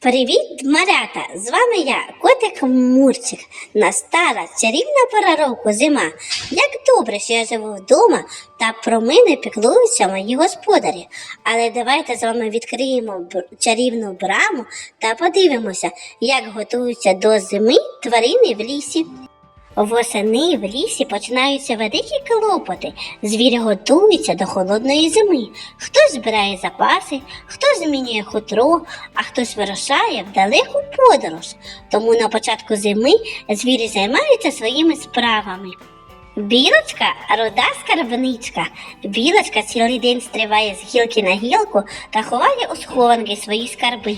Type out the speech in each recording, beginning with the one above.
Привіт, малята! З вами я, котик Мурчик. Настала чарівна пора року зима. Як добре, що я живу вдома та про мене піклуються мої господарі. Але давайте з вами відкриємо чарівну браму та подивимося, як готуються до зими тварини в лісі. Восени в лісі починаються великі клопоти. Звірі готуються до холодної зими. Хтось збирає запаси, хтось змінює хутро, а хтось вирушає в далеку подорож. Тому на початку зими звірі займаються своїми справами. Білочка рода скарбничка. Білочка цілий день стрибає з гілки на гілку та ховає у схованки свої скарби.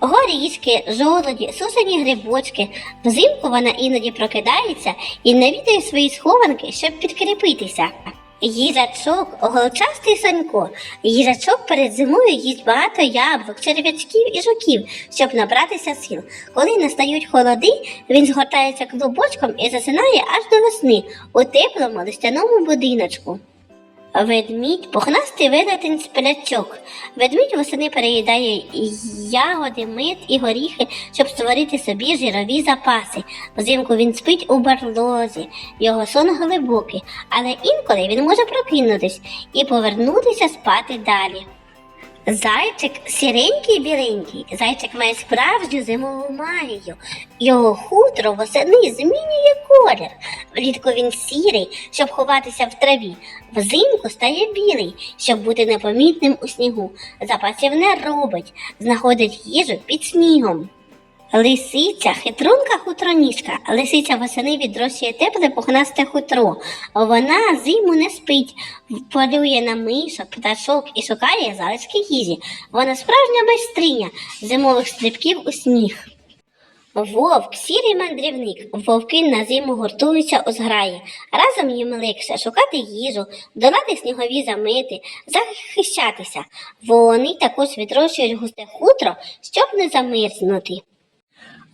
Горішки, жолоді, сушені грибочки. Взимку вона іноді прокидається і навідує свої схованки, щоб підкріпитися. Їжачок, голчастий сонько. Їжачок перед зимою їсть багато яблук, черв'ячків і жуків, щоб набратися сил. Коли настають холоди, він згортається клубочком і засинає аж до весни у теплому листяному будиночку. Ведмідь пухнастий велетень сплячок. Ведмідь восени переїдає ягоди, мед і горіхи, щоб створити собі жирові запаси. Взимку він спить у барлозі, його сон глибокий, але інколи він може прокинутись і повернутися спати далі. Зайчик сіренький біленький. Зайчик має справжню зимову магію. Його хутро восени змінює колір. Влітку він сірий, щоб ховатися в траві. Взимку стає білий, щоб бути непомітним у снігу. Запасів не робить, знаходить їжу під снігом. Лисиця, хитрунка хутроніжка. Лисиця восени відрощує тепле пухнасте хутро. Вона зиму не спить, полює на мишок, пташок і шукає залишки їжі. Вона справжня майстриня зимових стрибків у сніг. Вовк, сірий мандрівник, вовки на зиму гуртуються у зграї. Разом їм легше шукати їжу, долати снігові замети, захищатися. Вони також відрощують густе хутро, щоб не замерзнути.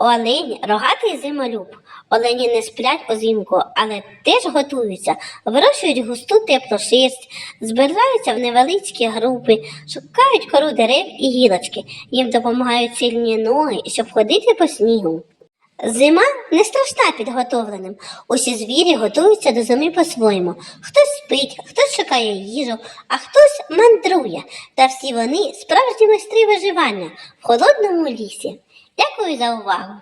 Олень рогатий зимолюб. Олені не сплять узимку, але теж готуються, вирощують густу теплу шерсть, збираються в невеличкі групи, шукають кору дерев і гілочки. Їм допомагають сильні ноги, щоб ходити по снігу. Зима не страшна підготовленим. Усі звірі готуються до зими по-своєму. Хтось спить, хтось шукає їжу, а хтось мандрує. Та всі вони справжні майстри виживання в холодному лісі. Дякую за увагу!